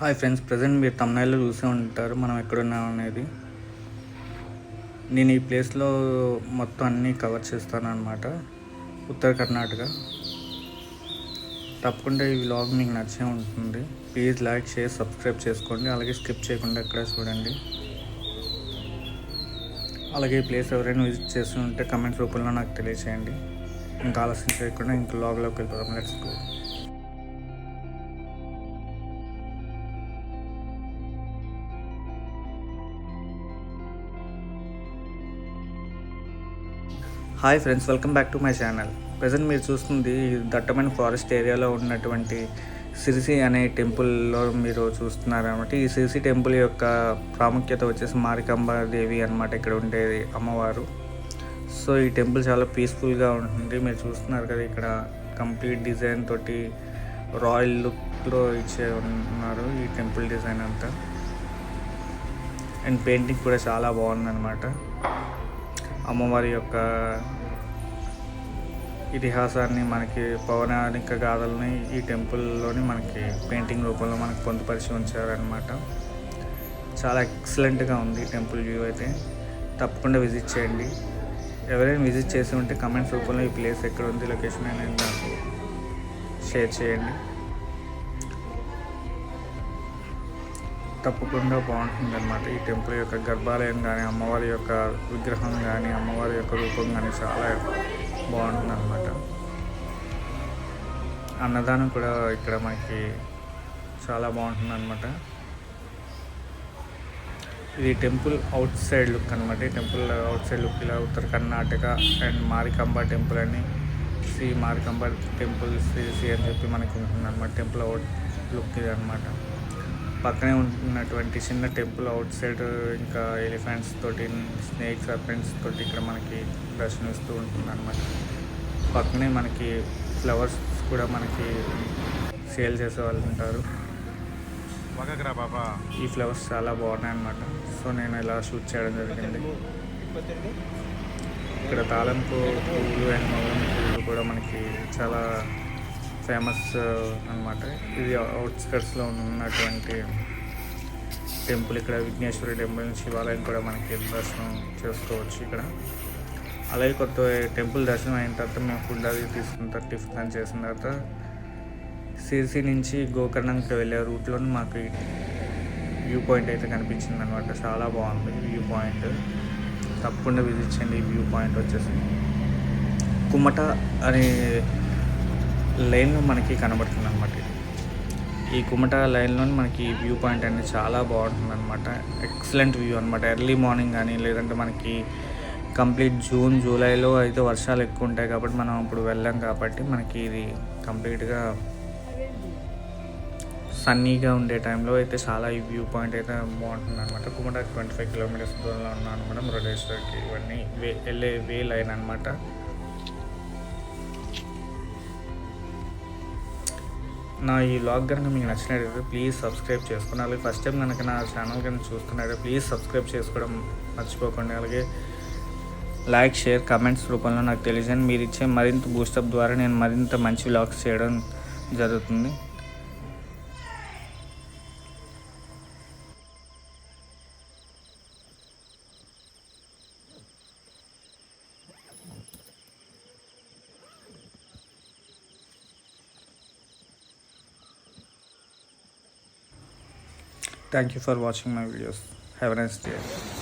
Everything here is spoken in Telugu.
హాయ్ ఫ్రెండ్స్ ప్రజెంట్ మీరు తమిళనాడులో చూసే ఉంటారు మనం ఎక్కడున్నాం అనేది. నేను ఈ ప్లేస్లో మొత్తం అన్నీ కవర్ చేస్తాను అనమాట ఉత్తర కర్ణాటక. తప్పకుండా ఈ వ్లాగ్ మీకు నచ్చే ఉంటుంది. ప్లీజ్ లైక్ షేర్ సబ్స్క్రైబ్ చేసుకోండి. అలాగే స్కిప్ చేయకుండా ఎక్కడ చూడండి. అలాగే ఈ ప్లేస్ ఎవరైనా విజిట్ చేసి ఉంటే కమెంట్ రూపంలో నాకు తెలియచేయండి. ఇంకా ఆలస్యం చేయకుండా ఇంక లాగ్లోకి వెళ్ళిపోదాం let's go. Hi friends welcome back to my channel. Present మీరు చూస్తుంది దట్టమైన ఫారెస్ట్ ఏరియాలో ఉన్నటువంటి సిరిసి అనే టెంపుల్లో మీరు చూస్తున్నారు అనమాట ఈ సిరిసి టెంపుల్ యొక్క ప్రాముఖ్యత వచ్చేసి మారికాంబ దేవి అనమాట ఇక్కడ ఉండేది అమ్మవారు. సో ఈ టెంపుల్ చాలా పీస్ఫుల్గా ఉంటుంది. మీరు చూస్తున్నారు కదా ఇక్కడ కంప్లీట్ డిజైన్ తోటి రాయల్ లుక్లో ఇచ్చే ఉన్నారు ఈ టెంపుల్ డిజైన్ అంతా. అండ్ పెయింటింగ్ కూడా చాలా బాగుందన్నమాట. అమ్మవారి యొక్క ఇతిహాసాన్ని మనకి పౌరాణిక గాథల్ని ఈ టెంపుల్లోని మనకి పెయింటింగ్ రూపంలో మనకి పొందుపరిచి ఉంచారనమాట చాలా ఎక్సలెంట్గా ఉంది టెంపుల్ వ్యూ అయితే. తప్పకుండా విజిట్ చేయండి. ఎవరైనా విజిట్ చేసి ఉంటే కమెంట్స్ రూపంలో ఈ ప్లేస్ ఎక్కడ ఉంది లొకేషన్ అనేది నాకు షేర్ చేయండి. తప్పకుండా బాగుంటుంది అనమాట ఈ టెంపుల్ యొక్క గర్భాలయం కానీ అమ్మవారి యొక్క విగ్రహం కానీ అమ్మవారి యొక్క రూపం కానీ చాలా బాగుంటుంది అనమాట అన్నదానం కూడా ఇక్కడ మనకి చాలా బాగుంటుంది అనమాట ఇది టెంపుల్ అవుట్ సైడ్ లుక్ అనమాట టెంపుల్ అవుట్ సైడ్ లుక్ ఇలా ఉత్తర కర్ణాటక అండ్ మారికంబ టెంపుల్ అని శ్రీ మారికంబ టెంపుల్ శ్రీ శ్రీ అని చెప్పి మనకి ఉంటుంది అనమాట టెంపుల్ అవుట్ లుక్ ఇది అనమాట పక్కనే ఉన్నటువంటి చిన్న టెంపుల్ అవుట్ సైడ్ ఇంకా ఎలిఫెంట్స్ తోటి స్నేక్స్ సర్పెంట్స్ తోటి ఇక్కడ మనకి దర్శనమిస్తూ ఉంటుంది అనమాట పక్కనే మనకి ఫ్లవర్స్ కూడా మనకి సేల్ చేసే వాళ్ళు ఉంటారు. ఈ ఫ్లవర్స్ చాలా బాగున్నాయి అనమాట సో నేను ఇలా షూట్ చేయడం జరిగింది. ఇక్కడ తాళంపు పువ్వులు అండ్ మొగం పువ్వులు కూడా మనకి చాలా ఫేమస్ uh, అనమాట ఇది అవుట్స్కట్స్లో ఉన్నటువంటి టెంపుల్ ఇక్కడ విఘ్నేశ్వరి టెంపుల్ శివాలయం కూడా మనకి దర్శనం చేసుకోవచ్చు ఇక్కడ. అలాగే కొత్త టెంపుల్ దర్శనం అయిన తర్వాత మేము ఫుడ్ అది తీసుకున్న తర్వాత టిఫిన్ చేసిన తర్వాత సిరిసి నుంచి గోకర్ణంకి వెళ్ళే రూట్లో మాకు వ్యూ పాయింట్ అయితే కనిపించింది అనమాట చాలా బాగుంది వ్యూ పాయింట్. తప్పకుండా విజిట్ చేయండి ఈ వ్యూ పాయింట్ వచ్చేసి. కుమ్మట అనే లైన్లో మనకి కనబడుతుంది అనమాట ఇది. ఈ కుమట లైన్లో మనకి వ్యూ పాయింట్ అనేది చాలా బాగుంటుంది అనమాట ఎక్సలెంట్ వ్యూ అనమాట ఎర్లీ మార్నింగ్ కానీ లేదంటే మనకి కంప్లీట్ జూన్ జూలైలో అయితే వర్షాలు ఎక్కువ ఉంటాయి కాబట్టి మనం ఇప్పుడు వెళ్ళాం కాబట్టి మనకి ఇది కంప్లీట్గా సన్నీగా ఉండే టైంలో అయితే చాలా ఈ వ్యూ పాయింట్ అయితే బాగుంటుంది అనమాట కుమట ట్వంటీ ఫైవ్ కిలోమీటర్స్ దూరంలో ఉన్నాను అనమాట మురుడేశ్వర్కి ఇవన్నీ వే వెళ్ళే వే లైన్ అనమాట నా ఈ వ్లాగ్ కనుక మీకు నచ్చినట్లయితే ప్లీజ్ సబ్స్క్రైబ్ చేసుకోండి అలాగే ఫస్ట్ టైం కనుక నా ఛానల్ కనుక చూస్తున్నట్లయితే ప్లీజ్ సబ్స్క్రైబ్ చేసుకోవడం మర్చిపోకండి. అలాగే లైక్ షేర్ కమెంట్స్ రూపంలో నాకు తెలియజేయండి. మీరు ఇచ్చే మరింత బూస్టప్ ద్వారా నేను మరింత మంచి వ్లాగ్స్ చేయడం జరుగుతుంది. Thank you for watching my videos. Have a nice day.